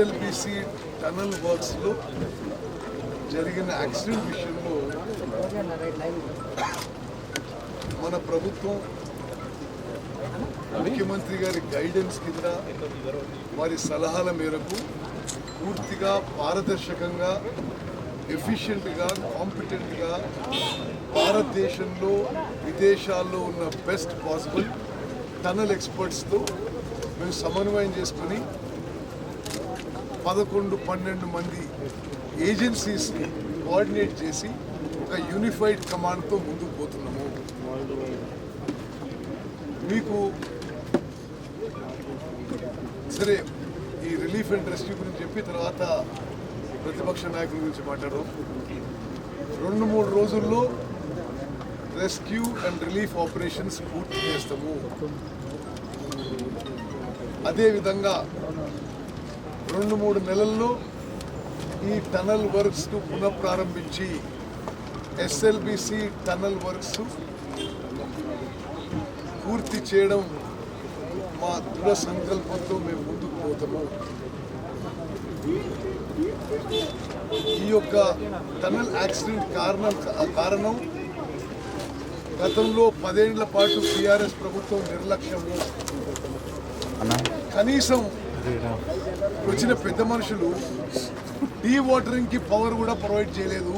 SLBC tunnel వర్క్స్లో జరిగిన accident విషయంలో మన ప్రభుత్వం ముఖ్యమంత్రి గారి గైడెన్స్ కింద వారి సలహాల మేరకు పూర్తిగా పారదర్శకంగా ఎఫిషియెంట్గా కాంపిటెంట్గా భారతదేశంలో విదేశాల్లో ఉన్న బెస్ట్ పాసిబుల్ టనల్ ఎక్స్పర్ట్స్తో మేము సమన్వయం చేసుకుని పదకొండు పన్నెండు మంది ఏజెన్సీస్ని కోఆర్డినేట్ చేసి ఒక యూనిఫైడ్ కమాండ్తో ముందుకు పోతున్నాము. మీకు సరే ఈ రిలీఫ్ అండ్ రెస్క్యూ గురించి చెప్పి తర్వాత ప్రతిపక్ష నాయకుల గురించి మాట్లాడడం రెండు మూడు రోజుల్లో రెస్క్యూ అండ్ రిలీఫ్ ఆపరేషన్స్ పూర్తి చేస్తాము. అదేవిధంగా రెండు మూడు నెలల్లో ఈ టనల్ వర్క్స్ పునఃప్రారంభించి ఎస్ఎల్బిసి టనల్ వర్క్స్ పూర్తి చేయడం మా దృఢ సంకల్పంతో మేము ముందుకు పోతాము. ఈ యొక్క టనల్ యాక్సిడెంట్ కారణం కారణం గతంలో పదేళ్ళ పాటు టీఆర్ఎస్ ప్రభుత్వం నిర్లక్ష్యము కనీసం వచ్చిన పెద్ద మనుషులు టీ వాటరింగ్కి పవర్ కూడా ప్రొవైడ్ చేయలేదు